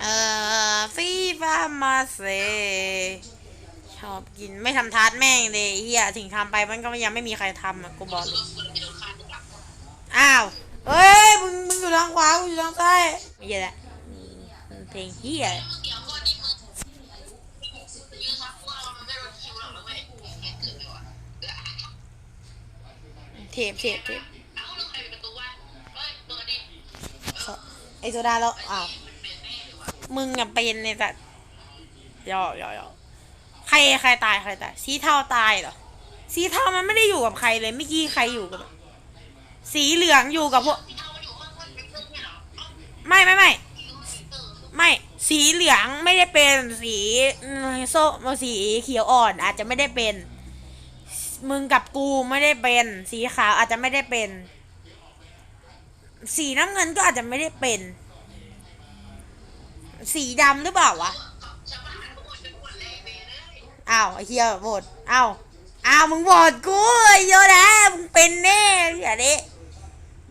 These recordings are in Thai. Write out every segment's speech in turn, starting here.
เอ่อฟีฟามาเซชอบกินไม่ทำทาร์ตแม่งเลยเฮียถึงทำไปมันก็ยังไม่มีใครทำอะกูบอกเลยอ้าวเฮ้ยมึงมึงอยู่ทางขวากูอยู่ทางซ้ายไม่ใช่แหละเพลงเฮียเทปเทปเทปไอ โซดาแล้วอ้าวมึงอะเป็นในแต่ยอยอยอใครใครตายใครตายสีเทาตายเหรอสีเทามันไม่ได้อยู่กับใครเลยเมื่อกี้ใครอยู่กับ สีเหลืองอยู่กับพวกไม่ไม่ไม่ไม่สีเหลืองไม่ได้เป็นสีอืมส้มสีเขียวอ่อน อาจจะไม่ได้เป็น มึงกับกูไม่ได้เป็น สีขาวอาจจะไม่ได้เป็น สีน้ำเงินก็อาจจะไม่ได้เป็น สีดำหรือเปล่าวะอ้าวไอ้เหี้ยโหวตอ้าวอ้าวมึงโหวตกูไอ้โยนะมึงเป็นแน่อย่าดิ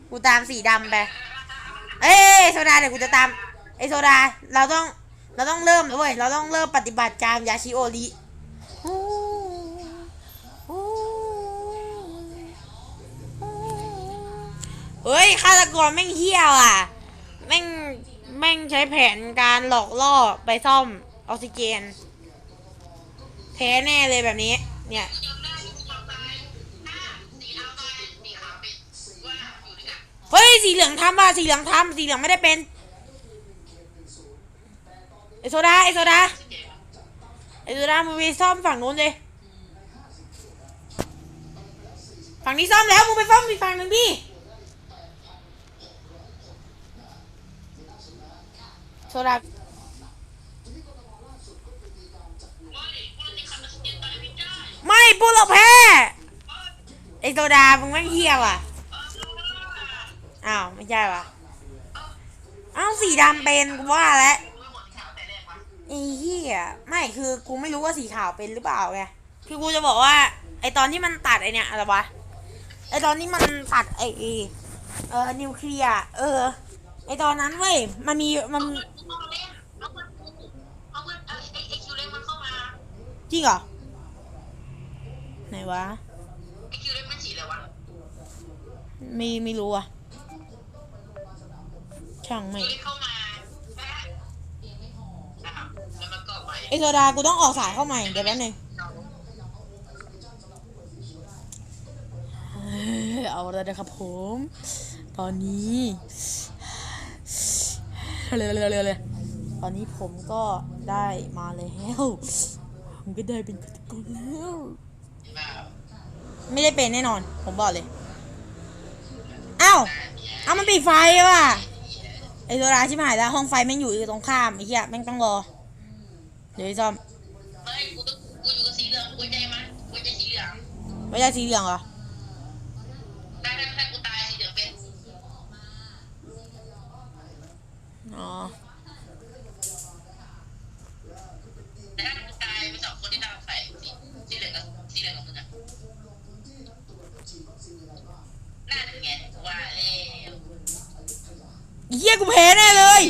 กูตามสีดำไปเอ้ยโซดาเดี๋ยวกูจะตามไอ้โซดาเราต้องเราต้องเริ่มแล้วเว้ยเราต้องเริ่มปฏิบัติการยาชิโอริโอ้โอ้ เฮ้ยฆาตกรแม่งเฮี้ยว่ะแม่งแม่งใช้แผนการหลอกล่อไปซ่อมออกซิเจนแพ้แน่เลยแบบนี้ เนี่ยเฮ้ยสีเหลืองทำป่ะสีเหลืองทำสีเหลืองไม่ได้เป็นไอโซดาไอโซดาไอโซดามึงไปซ่อมฝั่งนู้นเลยฝั่งนี้ซ่อมแล้วมึงไปซ่อมอีกฝั่งหนึ่งดิ โซดาไม่พวกเราแพ้ไอโซดามึงแม่งเฮี้ยว่ะอ้าวไม่ใช่ว่ะอ้าวสีดำเป็นกูว่าแล้วไอ้เหี้ยไม่คือกูไม่รู้ว่าสีขาวเป็นหรือเปล่าไงคือกูจะบอกว่า ไอตอนที่มันตัดไอเนี่ยอะไรวะไอตอนที่มันตัดไอเออนิวเคลียร์เออ ไอตอนนั้นเว้ยมันมีมัน จริงเหรอ ไหนวะไม่ไม่รู้อะ ช่างไม่ไอโซดากูต้องออกสายเข้าใหม่เดี๋ยวแป๊บนึงเอ้ยเอาละนะครับผม ตอนนี้เร็วๆๆๆตอนนี้ผมก็ได้มาแล้ว ผมก็ได้เป็นฆาตกรแล้วไม่ได้เป็นแน่นอน ผมบอกเลยเอ้าเอามันปิดไฟว่ะไอโซดาชิบหายแล้ว ห้องไฟแม่งอยู่ตรงข้ามไอ้เหี้ยแม่งต้องรอ เดี๋ยวไอ้ซ่อมไม่กูต้องกูอยู่กับสีเหลืองกูใจมันกูใจสีเหลืองไม่ใช่สีเหลืองเหรอถ้าถ้าถ้ากูตายสีเหลืองเป็นอ๋อ แต่ถ้ากูตายเป็นสองคนที่ตั้งไฟสีสีเหลืองกับสีเหลืองกับมึงอะนั่นไงว่าแล้ว ไอ้ เหี้ยกูแพ้แน่เลย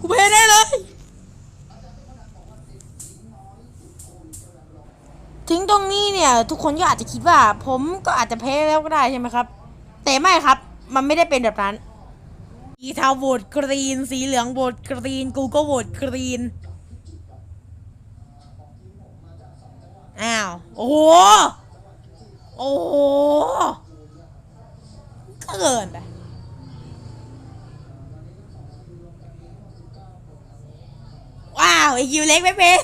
กูแพ้แน่เลยถึงตรงนี้เนี่ย ทุกคนก็อาจจะคิดว่า ผมก็อาจจะแพ้แล้วก็ได้ใช่ไหมครับ แต่ไม่ครับ มันไม่ได้เป็นแบบนั้นสีเทาโหวตกรีน สีเหลืองโหวตกรีน กูก็โหวตกรีน อ้าว โอ้โห โอ้โหเกินไป ว้าวไอคิวเล็กไม่เป็น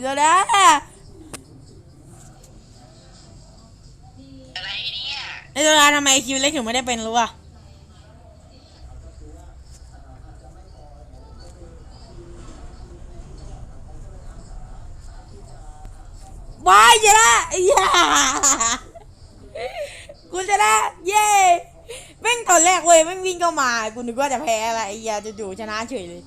เดี๋ยวนะอะไรเนี่ยไอเดี๋ยวนะทำไมไอคิวเล็กถึงไม่ได้เป็นรู้ป่ะว้ายชนะย่ากูชนะเย้ แม่งตอนแรกเว้ยแม่งวิ่งเข้ามา กูนึกว่าจะแพ้อะไรไอ้เหี้ยจู่ๆชนะเฉยเลย